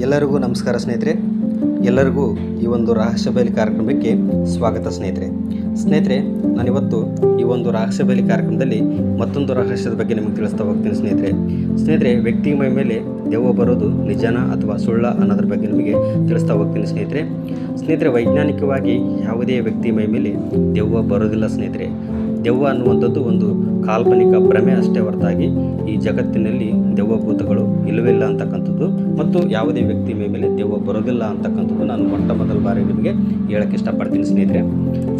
ಎಲ್ಲರಿಗೂ ನಮಸ್ಕಾರ ಸ್ನೇಹಿತರೆ. ಎಲ್ಲರಿಗೂ ಈ ಒಂದು ರಹಸ್ಯ ಬಯಲಿ ಕಾರ್ಯಕ್ರಮಕ್ಕೆ ಸ್ವಾಗತ ಸ್ನೇಹಿತರೆ. ಸ್ನೇಹಿತರೆ, ನಾನಿವತ್ತು ಈ ಒಂದು ರಹಸ್ಯ ಬಲಿ ಕಾರ್ಯಕ್ರಮದಲ್ಲಿ ಮತ್ತೊಂದು ರಹಸ್ಯದ ಬಗ್ಗೆ ನಿಮಗೆ ತಿಳಿಸ್ತಾ ಹೋಗ್ತೀನಿ ಸ್ನೇಹಿತರೆ. ಸ್ನೇಹಿತರೆ, ವ್ಯಕ್ತಿ ಮೈ ಮೇಲೆ ದೆವ್ವ ಬರೋದು ನಿಜಾನ ಅಥವಾ ಸುಳ್ಳ ಅನ್ನೋದ್ರ ಬಗ್ಗೆ ನಿಮಗೆ ತಿಳಿಸ್ತಾ ಹೋಗ್ತೀನಿ ಸ್ನೇಹಿತರೆ. ಸ್ನೇಹಿತರೆ, ವೈಜ್ಞಾನಿಕವಾಗಿ ಯಾವುದೇ ವ್ಯಕ್ತಿ ಮೈ ಮೇಲೆ ದೆವ್ವ ಬರೋದಿಲ್ಲ ಸ್ನೇಹಿತರೆ. ದೆವ್ವ ಅನ್ನುವಂಥದ್ದು ಒಂದು ಕಾಲ್ಪನಿಕ ಭ್ರಮೆ ಅಷ್ಟೇ ಹೊರತಾಗಿ ಈ ಜಗತ್ತಿನಲ್ಲಿ ದೆವ್ವ ಭೂತಗಳು ಇಲ್ಲವಿಲ್ಲ ಅಂತಕ್ಕಂಥದ್ದು ಮತ್ತು ಯಾವುದೇ ವ್ಯಕ್ತಿ ಮೇಲೆ ದೆವ್ವ ಬರೋದಿಲ್ಲ ಅಂತಕ್ಕಂಥದ್ದು ನಾನು ಮೊಟ್ಟ ಮೊದಲ ಬಾರಿ ನಿಮಗೆ ಹೇಳಕ್ಕೆ ಇಷ್ಟಪಡ್ತೀನಿ ಸ್ನೇಹಿತರೆ.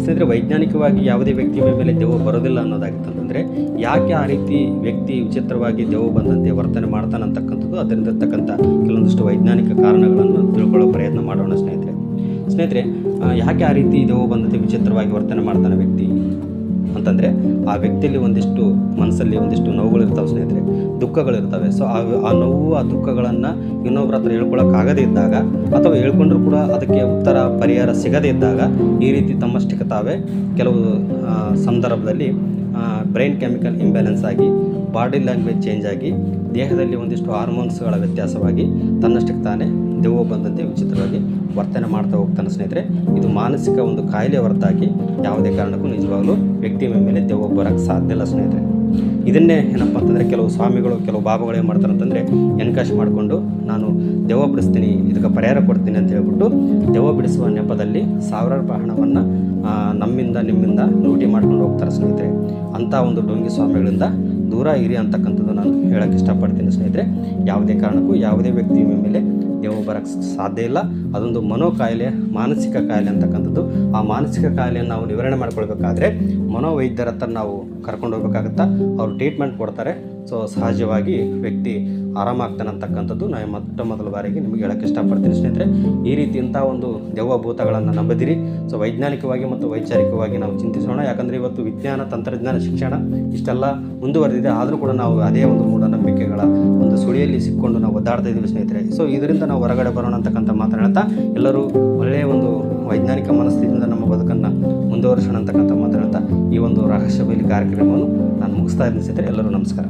ಸ್ನೇಹಿತರೆ, ವೈಜ್ಞಾನಿಕವಾಗಿ ಯಾವುದೇ ವ್ಯಕ್ತಿ ಮೇಲೆ ದೆವ್ವ ಬರೋದಿಲ್ಲ ಅನ್ನೋದಾಗಿತ್ತಂತಂದರೆ ಯಾಕೆ ಆ ರೀತಿ ವ್ಯಕ್ತಿ ವಿಚಿತ್ರವಾಗಿ ದೆವ್ವ ಬಂದಂತೆ ವರ್ತನೆ ಮಾಡ್ತಾನೆ ಅಂತಕ್ಕಂಥದ್ದು ಅದರಿಂದ ಇರ್ತಕ್ಕಂಥ ಕೆಲವೊಂದಿಷ್ಟು ವೈಜ್ಞಾನಿಕ ಕಾರಣಗಳನ್ನು ತಿಳ್ಕೊಳ್ಳೋ ಪ್ರಯತ್ನ ಮಾಡೋಣ ಸ್ನೇಹಿತರೆ. ಸ್ನೇಹಿತರೆ ಯಾಕೆ ಆ ರೀತಿ ದೆವ್ವ ಬಂದಂತೆ ವಿಚಿತ್ರವಾಗಿ ವರ್ತನೆ ಮಾಡ್ತಾನೆ ವ್ಯಕ್ತಿ? ಅಂತಂದರೆ ಆ ವ್ಯಕ್ತಿಯಲ್ಲಿ ಒಂದಿಷ್ಟು ಮನಸ್ಸಲ್ಲಿ ಒಂದಿಷ್ಟು ನೋವುಗಳಿರ್ತಾವೆ ಸ್ನೇಹಿತರೆ, ದುಃಖಗಳಿರ್ತವೆ. ಸೊ ಆ ಆ ನೋವು, ಆ ದುಃಖಗಳನ್ನು ಇನ್ನೊಬ್ಬರ ಹತ್ರ ಹೇಳ್ಕೊಳಕ್ಕಾಗದೇ ಇದ್ದಾಗ ಅಥವಾ ಹೇಳ್ಕೊಂಡ್ರೂ ಕೂಡ ಅದಕ್ಕೆ ಉತ್ತರ, ಪರಿಹಾರ ಸಿಗದೇ ಇದ್ದಾಗ ಈ ರೀತಿ ತಮ್ಮಷ್ಟಕ್ಕೆ ತಾವೇ ಕೆಲವು ಸಂದರ್ಭದಲ್ಲಿ ಬ್ರೈನ್ ಕೆಮಿಕಲ್ ಇಂಬ್ಯಾಲೆನ್ಸ್ ಆಗಿ ಬಾಡಿ ಲ್ಯಾಂಗ್ವೇಜ್ ಚೇಂಜ್ ಆಗಿ, ದೇಹದಲ್ಲಿ ಒಂದಿಷ್ಟು ಹಾರ್ಮೋನ್ಸ್ಗಳ ವ್ಯತ್ಯಾಸವಾಗಿ ತನ್ನಷ್ಟಕ್ಕೆ ತಾನೇ ದೆವ್ವ ಬಂದಂತೆ ವಿಚಿತ್ರವಾಗಿ ವರ್ತನೆ ಮಾಡ್ತಾ ಹೋಗ್ತಾನೆ ಸ್ನೇಹಿತರೆ. ಇದು ಮಾನಸಿಕ ಒಂದು ಕಾಯಿಲೆ ಹೊರತಾಗಿ ಯಾವುದೇ ಕಾರಣಕ್ಕೂ ನಿಜವಾಗಲೂ ವ್ಯಕ್ತಿ ಮೇಲೆ ದೆವ್ವ ಬರೋಕ್ಕೆ ಸಾಧ್ಯ ಇಲ್ಲ ಸ್ನೇಹಿತರೆ. ಇದನ್ನೇ ಏನಪ್ಪ ಅಂತಂದರೆ ಕೆಲವು ಸ್ವಾಮಿಗಳು, ಕೆಲವು ಬಾಬಾಗಳು ಏನು ಮಾಡ್ತಾರೆ ಅಂತಂದರೆ ಎನ್ಕಾಶ್ ಮಾಡಿಕೊಂಡು ನಾನು ದೆವ್ವ ಬಿಡಿಸ್ತೀನಿ, ಇದಕ್ಕೆ ಪರಿಹಾರ ಕೊಡ್ತೀನಿ ಅಂತ ಹೇಳ್ಬಿಟ್ಟು ದೆವ್ವ ಬಿಡಿಸುವ ನೆಪದಲ್ಲಿ ಸಾವಿರಾರು ಹಣವನ್ನು ನಮ್ಮಿಂದ, ನಿಮ್ಮಿಂದ ಲೂಟಿ ಮಾಡ್ಕೊಂಡು ಹೋಗ್ತಾರೆ ಸ್ನೇಹಿತರೆ. ಅಂಥ ಒಂದು ಡೊಂಗಿ ಸ್ವಾಮಿಗಳಿಂದ ದೂರ ಇರಿ ಅಂತಕ್ಕಂಥದ್ದು ನಾನು ಹೇಳೋಕ್ಕೆ ಇಷ್ಟಪಡ್ತೀನಿ ಸ್ನೇಹಿತರೆ. ಯಾವುದೇ ಕಾರಣಕ್ಕೂ ಯಾವುದೇ ವ್ಯಕ್ತಿ ಮೇಲೆ ಬರೋಕ್ಕೆ ಸಾಧ್ಯ ಇಲ್ಲ. ಅದೊಂದು ಮನೋಕಾಯಿಲೆ, ಮಾನಸಿಕ ಕಾಯಿಲೆ ಅಂತಕ್ಕಂಥದ್ದು. ಆ ಮಾನಸಿಕ ಕಾಯಿಲೆಯನ್ನು ನಾವು ನಿವಾರಣೆ ಮಾಡ್ಕೊಳ್ಬೇಕಾದ್ರೆ ಮನೋವೈದ್ಯರ ಹತ್ರ ನಾವು ಕರ್ಕೊಂಡು ಹೋಗ್ಬೇಕಾಗತ್ತಾ? ಅವರು ಟ್ರೀಟ್ಮೆಂಟ್ ಕೊಡ್ತಾರೆ. ಸೊ ಸಹಜವಾಗಿ ವ್ಯಕ್ತಿ ಆರಾಮಾಗ್ತಾನೆ ಅಂತಕ್ಕಂಥದ್ದು ನಾನು ಮೊಟ್ಟ ಮೊದಲ ಬಾರಿಗೆ ನಿಮಗೆ ಹೇಳೋಕ್ಕೆ ಇಷ್ಟಪಡ್ತೀನಿ ಸ್ನೇಹಿತರೆ. ಈ ರೀತಿ ಇಂಥ ಒಂದು ದೆವ್ವ ಭೂತಗಳನ್ನು ನಂಬದಿರಿ. ಸೊ ವೈಜ್ಞಾನಿಕವಾಗಿ ಮತ್ತು ವೈಚಾರಿಕವಾಗಿ ನಾವು ಚಿಂತಿಸೋಣ. ಯಾಕಂದರೆ ಇವತ್ತು ವಿಜ್ಞಾನ, ತಂತ್ರಜ್ಞಾನ, ಶಿಕ್ಷಣ ಇಷ್ಟೆಲ್ಲ ಮುಂದುವರೆದಿದೆ. ಆದರೂ ಕೂಡ ನಾವು ಅದೇ ಒಂದು ಮೂಢನಂಬಿಕೆಗಳ ಒಂದು ಸುಳಿಯಲ್ಲಿ ಸಿಕ್ಕೊಂಡು ನಾವು ಒದ್ದಾಡ್ತಾ ಇದ್ದೀವಿ ಸ್ನೇಹಿತರೆ. ಸೊ ಇದರಿಂದ ನಾವು ಹೊರಗಡೆ ಬರೋಣ ಅಂತಕ್ಕಂಥ ಹೇಳ್ತಾ, ಎಲ್ಲರೂ ಒಳ್ಳೆಯ ಒಂದು ವೈಜ್ಞಾನಿಕ ಮನಸ್ಥಿತಿಯಿಂದ ನಮ್ಮ ಬದುಕನ್ನು ಮುಂದುವರಿಸೋಣ ಅಂತಕ್ಕಂಥ ಮಾತನಾಡ್ತಾ ಈ ಒಂದು ರಹಸ್ಯ ಬಯಲು ಕಾರ್ಯಕ್ರಮವನ್ನು ನಾನು ಮುಗಿಸ್ತಾ ಇದ್ದೀನಿ ಸ್ನೇಹಿತರೆ. ಎಲ್ಲರೂ ನಮಸ್ಕಾರ.